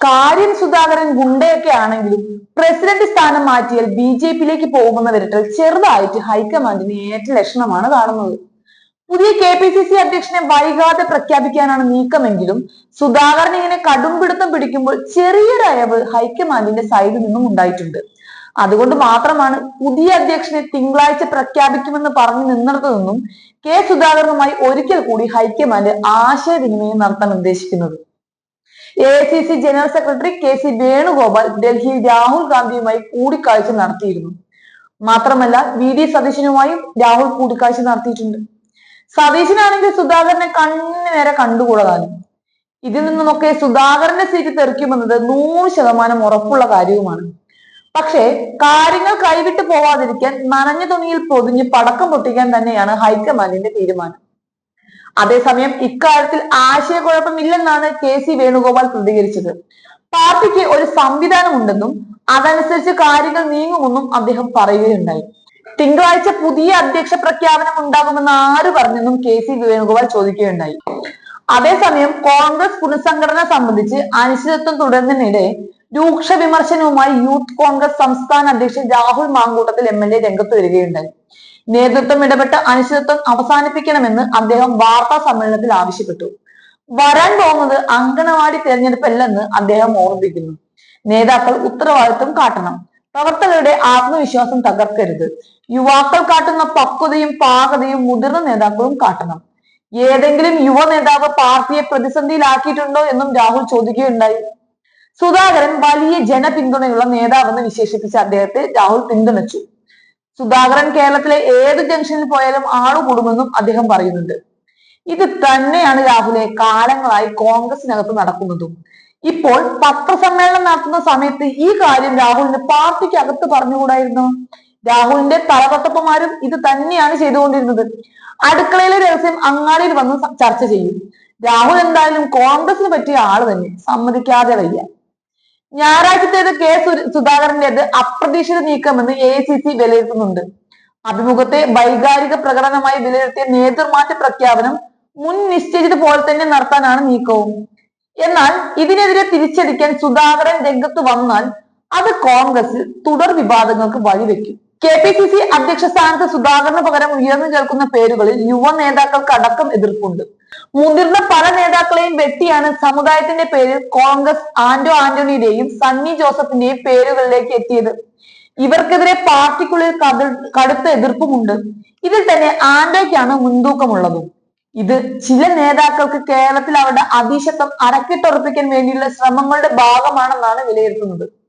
കാര്യം സുധാകരൻ ഗുണ്ടയൊക്കെ ആണെങ്കിലും പ്രസിഡന്റ് സ്ഥാനം മാറ്റിയാൽ ബി ജെ പിയിലേക്ക് പോകുമെന്ന വിരട്ടൽ ചെറുതായിട്ട് ഹൈക്കമാൻഡിന് ഏറ്റ ലക്ഷണമാണ് കാണുന്നത്. പുതിയ കെ പി സി സി അധ്യക്ഷനെ വൈകാതെ പ്രഖ്യാപിക്കാനാണ് നീക്കമെങ്കിലും സുധാകരൻ ഇങ്ങനെ കടുംപിടുത്തം പിടിക്കുമ്പോൾ ചെറിയൊരു അയവ് ഹൈക്കമാൻഡിന്റെ സൈഡിൽ നിന്നും ഉണ്ടായിട്ടുണ്ട്. അതുകൊണ്ട് മാത്രമാണ് പുതിയ അധ്യക്ഷനെ തിങ്കളാഴ്ച പ്രഖ്യാപിക്കുമെന്ന് പറഞ്ഞു നിന്നിടത്തു നിന്നും കെ സുധാകരനുമായി ഒരിക്കൽ കൂടി ഹൈക്കമാൻഡ് ആശയവിനിമയം നടത്താൻ ഉദ്ദേശിക്കുന്നത്. A C C general secretary K C Venugopal ഡൽഹിയിൽ രാഹുൽ ഗാന്ധിയുമായി കൂടിക്കാഴ്ച നടത്തിയിരുന്നു. മാത്രമല്ല വി ഡി സതീശനുമായും രാഹുൽ കൂടിക്കാഴ്ച നടത്തിയിട്ടുണ്ട്. സതീശനാണെങ്കിൽ സുധാകരനെ കണ്ണു നേരെ കണ്ടുകൂടാനും ഇതിൽ നിന്നുമൊക്കെ സുധാകരന്റെ സീറ്റ് തെറിക്കുമെന്നത് നൂറ് ശതമാനം ഉറപ്പുള്ള കാര്യവുമാണ്. പക്ഷേ കാര്യങ്ങൾ കൈവിട്ട് പോവാതിരിക്കാൻ നനഞ്ഞ തുണിയിൽ പൊതിഞ്ഞ് പടക്കം പൊട്ടിക്കാൻ തന്നെയാണ് ഹൈക്കമാൻഡിന്റെ തീരുമാനം. അതേസമയം ഇക്കാര്യത്തിൽ ആശയക്കുഴപ്പമില്ലെന്നാണ് കെ സി വേണുഗോപാൽ പ്രതികരിച്ചത്. പാർട്ടിക്ക് ഒരു സംവിധാനമുണ്ടെന്നും അതനുസരിച്ച് കാര്യങ്ങൾ നീങ്ങുമെന്നും അദ്ദേഹം പറയുകയുണ്ടായി. തിങ്കളാഴ്ച പുതിയ അധ്യക്ഷ പ്രഖ്യാപനം ഉണ്ടാകുമെന്ന് ആര് പറഞ്ഞെന്നും കെ സി വേണുഗോപാൽ ചോദിക്കുകയുണ്ടായി. അതേസമയം കോൺഗ്രസ് പുനഃസംഘടന സംബന്ധിച്ച് അനിശ്ചിതത്വം തുടരുന്നതിനിടെ രൂക്ഷ വിമർശനവുമായി യൂത്ത് കോൺഗ്രസ് സംസ്ഥാന അധ്യക്ഷൻ Rahul Mamkootathil M L A രംഗത്ത് വരികയുണ്ടായി. നേതൃത്വം ഇടപെട്ട് അനിശ്ചിതത്വം അവസാനിപ്പിക്കണമെന്ന് അദ്ദേഹം വാർത്താ സമ്മേളനത്തിൽ ആവശ്യപ്പെട്ടു. വരാൻ പോകുന്നത് അങ്കണവാടി തെരഞ്ഞെടുപ്പല്ലെന്ന് അദ്ദേഹം ഓർമ്മിപ്പിക്കുന്നു നേതാക്കൾ ഉത്തരവാദിത്വം കാട്ടണം. പ്രവർത്തകരുടെ ആത്മവിശ്വാസം തകർക്കരുത്. യുവാക്കൾ കാട്ടുന്ന പക്വതയും പാകതയും മുതിർന്ന നേതാക്കളും കാട്ടണം. ഏതെങ്കിലും യുവ നേതാവ് പാർട്ടിയെ പ്രതിസന്ധിയിലാക്കിയിട്ടുണ്ടോ എന്നും രാഹുൽ ചോദിക്കുകയുണ്ടായി. സുധാകരൻ വലിയ ജനപിന്തുണയുള്ള നേതാവെന്ന് വിശേഷിപ്പിച്ച അദ്ദേഹത്തെ രാഹുൽ പിന്തുണച്ചു. സുധാകരൻ കേരളത്തിലെ ഏത് ജംഗ്ഷനിൽ പോയാലും ആളുകൂടുമെന്നും അദ്ദേഹം പറയുന്നുണ്ട്. ഇത് തന്നെയാണ് രാഹുലെ കാലങ്ങളായി കോൺഗ്രസിനകത്ത് നടക്കുന്നതും. ഇപ്പോൾ പത്രസമ്മേളനം നടത്തുന്ന സമയത്ത് ഈ കാര്യം രാഹുലിന് പാർട്ടിക്ക് അകത്ത് പറഞ്ഞുകൂടായിരുന്നു? രാഹുലിന്റെ തലപത്തപ്പന്മാരും ഇത് തന്നെയാണ് ചെയ്തുകൊണ്ടിരുന്നത്. അടുക്കളയിലെ രഹസ്യം അങ്ങാടിയിൽ വന്ന് ചർച്ച ചെയ്യും. രാഹുൽ എന്തായാലും കോൺഗ്രസിന് പറ്റിയ ആൾ തന്നെ. സമ്മതിക്കാതെ വയ്യ. ഞായറാഴ്ചത്തേത് കെ സുധാകരന്റെ സുധാകരന്റേത് അപ്രതീക്ഷിത നീക്കമെന്ന് എ സി സി വിലയിരുത്തുന്നുണ്ട്. അഭിമുഖത്തെ വൈകാരിക പ്രകടനമായി വിലയിരുത്തിയ നേതൃമാറ്റ പ്രഖ്യാപനം മുൻ നിശ്ചയിച്ചത് പോലെ തന്നെ നടത്താനാണ് നീക്കവും. എന്നാൽ ഇതിനെതിരെ തിരിച്ചടിക്കാൻ സുധാകരൻ രംഗത്ത് വന്നാൽ അത് കോൺഗ്രസിൽ തുടർ വിവാദങ്ങൾക്ക് വഴിവെക്കും. കെ പി സി സി അധ്യക്ഷ സ്ഥാനത്ത് സുധാകരന് പകരം ഉയർന്നു കേൾക്കുന്ന പേരുകളിൽ യുവ നേതാക്കൾക്ക് അടക്കം എതിർപ്പുണ്ട്. മുതിർന്ന പല നേതാക്കളെയും വെട്ടിയാണ് സമുദായത്തിന്റെ പേരിൽ കോൺഗ്രസ് ആന്റോ ആന്റണിയുടെയും സണ്ണി ജോസഫിന്റെയും പേരുകളിലേക്ക് എത്തിയത്. ഇവർക്കെതിരെ പാർട്ടിക്കുള്ളിൽ കടു- കടുത്ത എതിർപ്പുമുണ്ട്. ഇതിൽ തന്നെ ആന്റോയ്ക്കാണ് മുൻതൂക്കമുള്ളതും. ഇത് ചില നേതാക്കൾക്ക് കേരളത്തിൽ അവരുടെ അതീശത്വം അരക്കിട്ടുറപ്പിക്കാൻ വേണ്ടിയുള്ള ശ്രമങ്ങളുടെ ഭാഗമാണെന്നാണ് വിലയിരുത്തുന്നത്.